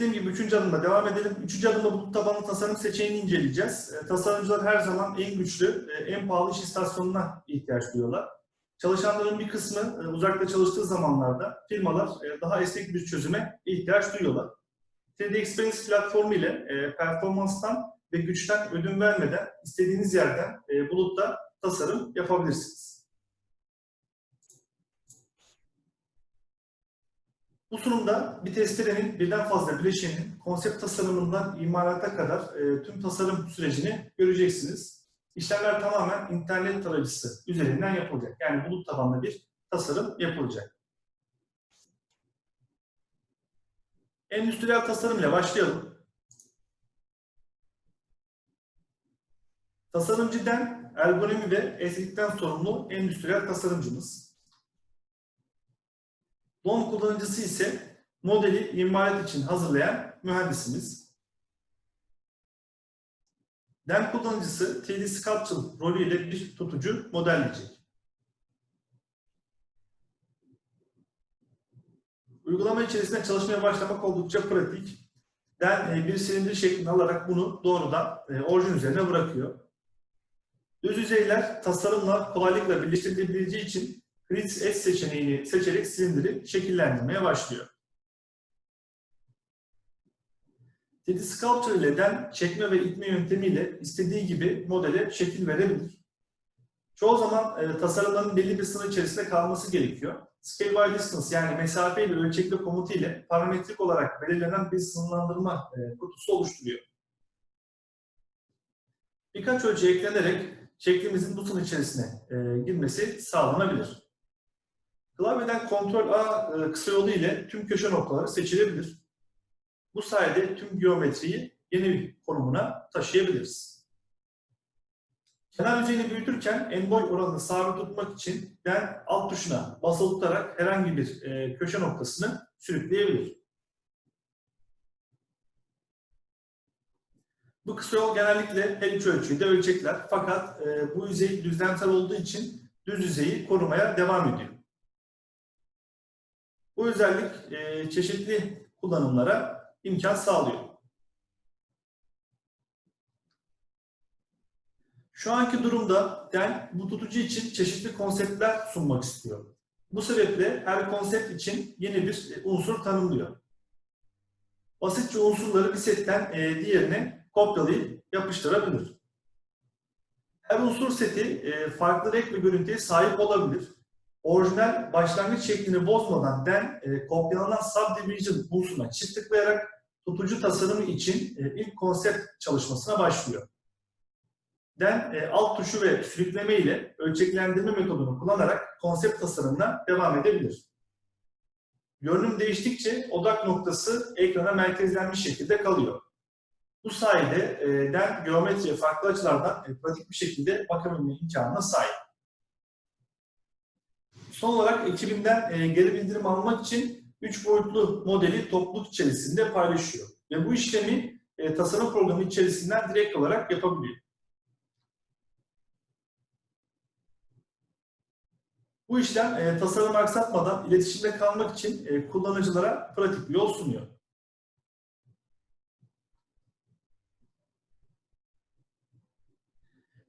Dediğim gibi üçüncü adımda devam edelim. Üçüncü adımda bulut tabanlı tasarım seçeneğini inceleyeceğiz. E, tasarımcılar her zaman en güçlü, e, en pahalı iş istasyonuna ihtiyaç duyuyorlar. Çalışanların bir kısmı e, uzakta çalıştığı zamanlarda firmalar e, daha esnek bir çözüme ihtiyaç duyuyorlar. 3D Experience platformu ile performanstan ve güçten ödün vermeden istediğiniz yerden bulutta tasarım yapabilirsiniz. Bu sunumda bir testerenin birden fazla bileşenin konsept tasarımından imalata kadar e, tüm tasarım sürecini göreceksiniz. İşlemler tamamen internet tarayıcısı üzerinden yapılacak. Yani bulut tabanlı bir tasarım yapılacak. Endüstriyel tasarım ile başlayalım. Tasarımcıdan ergonomi ve estetikten sorumlu endüstriyel tasarımcımız. Don kullanıcısı ise modeli imalat için hazırlayan mühendisimiz. DEM kullanıcısı 3D Sculpture rolüyle bir tutucu modelleyecek. Uygulama içerisinde çalışmaya başlamak oldukça pratik. DEM e, bir silindir şeklini alarak bunu doğrudan e, orijin üzerine bırakıyor. Düz yüzeyler tasarımla kolaylıkla birleştirilebileceği için Grid S seçeneğini seçerek silindiri şekillendirmeye başlıyor. 3D Sculpture ile den çekme ve itme yöntemiyle istediği gibi modele şekil verebilir. Çoğu zaman e, tasarımların belli bir sınır içerisinde kalması gerekiyor. Scale by distance yani mesafe ile ölçekli komutu ile parametrik olarak belirlenen bir sınırlandırma e, kutusu oluşturuyor. Birkaç ölçü eklenerek şeklimizin bu sınır içerisine e, girmesi sağlanabilir. Klavyeden Ctrl A e, kısa yolu ile tüm köşe noktaları seçilebilir. Bu sayede tüm geometriyi yeni bir konumuna taşıyabiliriz. Kenar yüzeyini büyütürken en boy oranını sabit tutmak için den alt tuşuna basılı tutarak herhangi bir e, köşe noktasını sürükleyebilir. Bu kısa yol genellikle her üç ölçüyü de ölçekler fakat e, bu yüzey düzlemsel olduğu için düz yüzeyi korumaya devam ediyor. Bu özellik e, çeşitli kullanımlara imkan sağlıyor. Şu anki durumda DEN bu tutucu için çeşitli konseptler sunmak istiyor. Bu sebeple her konsept için yeni bir e, unsur tanımlıyor. Basitçe unsurları bir setten e, diğerine kopyalayıp yapıştırabilir. Her unsur seti e, farklı renk ve görüntüye sahip olabilir orijinal başlangıç şeklini bozmadan den e, kopyalanan subdivision unsuruna çift tıklayarak tutucu tasarımı için e, ilk konsept çalışmasına başlıyor. Den e, alt tuşu ve sürükleme ile ölçeklendirme metodunu kullanarak konsept tasarımına devam edebilir. Görünüm değiştikçe odak noktası ekrana merkezlenmiş şekilde kalıyor. Bu sayede e, den geometriye farklı açılardan e, pratik bir şekilde bakabilme imkanına sahip. Son olarak ekibinden e, geri bildirim almak için 3 boyutlu modeli topluluk içerisinde paylaşıyor. Ve bu işlemi e, tasarım programı içerisinden direkt olarak yapabiliyor. Bu işlem e, tasarım aksatmadan iletişimde kalmak için e, kullanıcılara pratik bir yol sunuyor.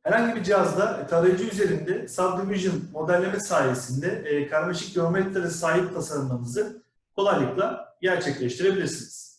Herhangi bir cihazda tarayıcı üzerinde subdivision modelleme sayesinde e, karmaşık geometrilere sahip tasarımlarınızı kolaylıkla gerçekleştirebilirsiniz.